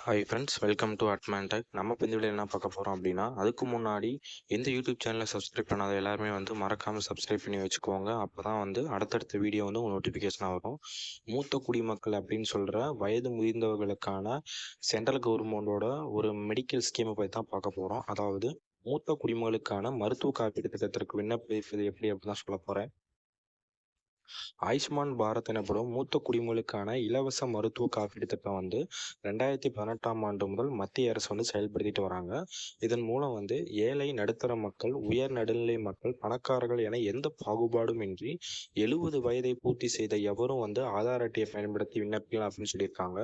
Hi friends welcome to அட்மேன்டெக் நம்ம இப்போ இந்த வீடியோ என்ன பார்க்க போகிறோம் அப்படின்னா அதுக்கு முன்னாடி எந்த யூடியூப் சேனலை சப்ஸ்கிரைப் பண்ணாத எல்லாருமே வந்து மறக்காமல் சப்ஸ்கிரைப் பண்ணி வச்சுக்கோங்க. அப்போ தான் வந்து அடுத்தடுத்த வீடியோ வந்து உங்களுக்கு நோட்டிஃபிகேஷனாக வரும். மூத்த குடிமக்கள் அப்படின்னு சொல்கிற வயது முதிர்ந்தவர்களுக்கான சென்ட்ரல் கவர்மெண்டோட ஒரு மெடிக்கல் ஸ்கீமை பற்றி தான் பார்க்க போகிறோம் அதாவது மூத்த குடிமக்களுக்கான மருத்துவ காப்பீடு திட்டத்திற்கு விண்ணப்பிப்பது எப்படி அப்படின்னு தான் சொல்ல போகிறேன் ஆயுஷ்மான் பாரத் எனப்படும் மூத்த குடிமக்களுக்கான இலவச மருத்துவ காப்பீடு திட்டம் வந்து ரெண்டாயிரத்தி பதினெட்டாம் ஆண்டு முதல் மத்திய அரசு வந்து செயல்படுத்திட்டு வராங்க. இதன் மூலம் வந்து ஏழை நடுத்தர மக்கள் உயர் நடுநிலை மக்கள் பணக்காரர்கள் என எந்த பாகுபாடும் இன்றி எழுபது வயதை பூர்த்தி செய்த எவரும் வந்து ஆதார் அட்டையை பயன்படுத்தி விண்ணப்பிக்கலாம் அப்படின்னு சொல்லியிருக்காங்க.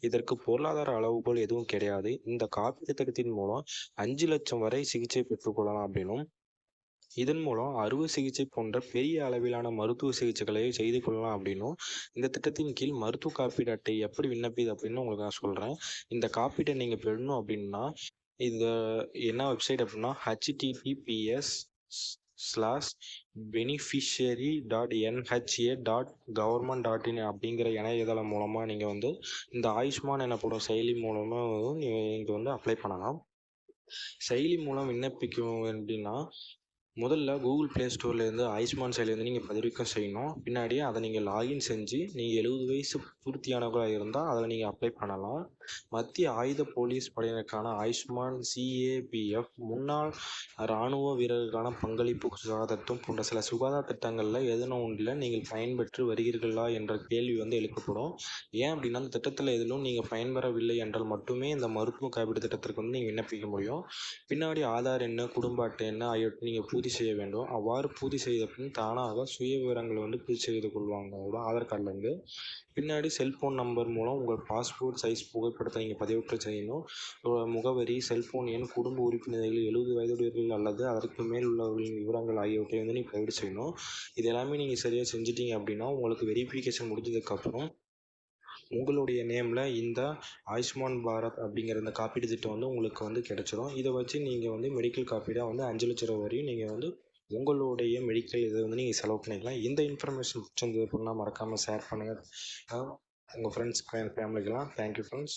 இதற்கு பொருளாதார அளவுகோல் எதுவும் கிடையாது. இந்த காப்பீட்டு திட்டத்தின் மூலம் அஞ்சு லட்சம் வரை சிகிச்சை பெற்றுக்கொள்ளலாம் அப்படின்னும் இதன் மூலம் அறுவை சிகிச்சை போன்ற பெரிய அளவிலான மருத்துவ சிகிச்சைகளை செய்து கொள்ளலாம் அப்படின்னும் இந்த திட்டத்தின் கீழ் மருத்துவ காப்பீடு அட்டை எப்படி விண்ணப்பிது அப்படின்னு உங்களுக்கு நான் சொல்கிறேன் இந்த காப்பீட்டை நீங்கள் பெறணும் அப்படின்னா இந்த என்ன வெப்சைட் அப்படின்னா HTTPS slash beneficiary dot NHA dot government dot in அப்படிங்கிற இணையதளம் மூலமாக நீங்கள் வந்து இந்த ஆயுஷ்மான் எனப்படும் செயலி மூலமாக நீங்கள் வந்து அப்ளை பண்ணலாம். செயலி மூலம் விண்ணப்பிக்கும் அப்படின்னா முதல்ல கூகுள் ப்ளே ஸ்டோர்லேருந்து ஆயுஷ்மான் செயலிலேருந்து நீங்கள் பதிவிறக்கம் செய்யணும். பின்னாடி அதை நீங்கள் லாகின் செஞ்சு நீங்கள் எழுபது வயசு பூர்த்தியானவராக இருந்தால் அதில் நீங்கள் அப்ளை பண்ணலாம். மத்திய ஆயுத போலீஸ் படையினருக்கான ஆயுஷ்மான் சிஏபிஎஃப் முன்னாள் இராணுவ வீரர்களுக்கான பங்களிப்பு சுகாதாரத்தும் போன்ற சில சுகாதார திட்டங்களில் எதனும் ஒன்றில் நீங்கள் பயன்பெற்று வருகிறீர்களா என்ற கேள்வி வந்து எழுப்பப்படும். ஏன் அப்படின்னா அந்த திட்டத்தில் எதிலும் நீங்கள் பயன்பெறவில்லை என்றால் மட்டுமே இந்த மருத்துவ காப்பீடு திட்டத்திற்கு வந்து நீங்கள் விண்ணப்பிக்க முடியும். பின்னாடி ஆதார் என்ன குடும்ப அட்டை என்ன ஆகியவற்றை நீங்கள் பூர்த்தி செய்ய வேண்டும். அவ்வாறு பூர்த்தி செய்த பின் தானாக சுய விவரங்களை வந்து பூர்த்தி செய்து கொள்வாங்க. அவ்வளோ ஆதார் கார்டுலேருந்து பின்னாடி செல்ஃபோன் நம்பர் மூலம் உங்கள் பாஸ்போர்ட் சைஸ் புகைப்படத்தை நீங்கள் பதிவேற்றம் செய்யணும். முகவரி செல்ஃபோன் எண் குடும்ப உறுப்பினர்கள் எழுபது வயதுடையவர்கள் அல்லது அதற்கு மேல் உள்ளவர்களின் விவரங்கள் ஆகியவற்றை வந்து நீங்கள் பதிவு செய்யணும். இது எல்லாமே நீங்கள் சரியாக செஞ்சிட்டீங்க அப்படின்னா உங்களுக்கு வெரிஃபிகேஷன் முடிஞ்சதுக்கப்புறம் உங்களுடைய நேமில் இந்த ஆயுஷ்மான் பாரத் அப்படிங்கிற இந்த காப்பீடு திட்டம் வந்து உங்களுக்கு வந்து கிடச்சிடும் இதை வச்சு நீங்கள் வந்து மெடிக்கல் காப்பீடாக வந்து அஞ்சு லட்ச ரூபா வரையும் நீங்கள் வந்து உங்களுடைய மெடிக்கல் இதை வந்து நீங்கள் செலவு பண்ணிக்கலாம். இந்த இன்ஃபர்மேஷன் பிடிச்சிருந்தது அப்படின்னா மறக்காமல் ஷேர் பண்ணுங்கள் உங்கள் ஃப்ரெண்ட்ஸ் ஃபேமிலிக்கெல்லாம் தேங்க்யூ ஃப்ரெண்ட்ஸ்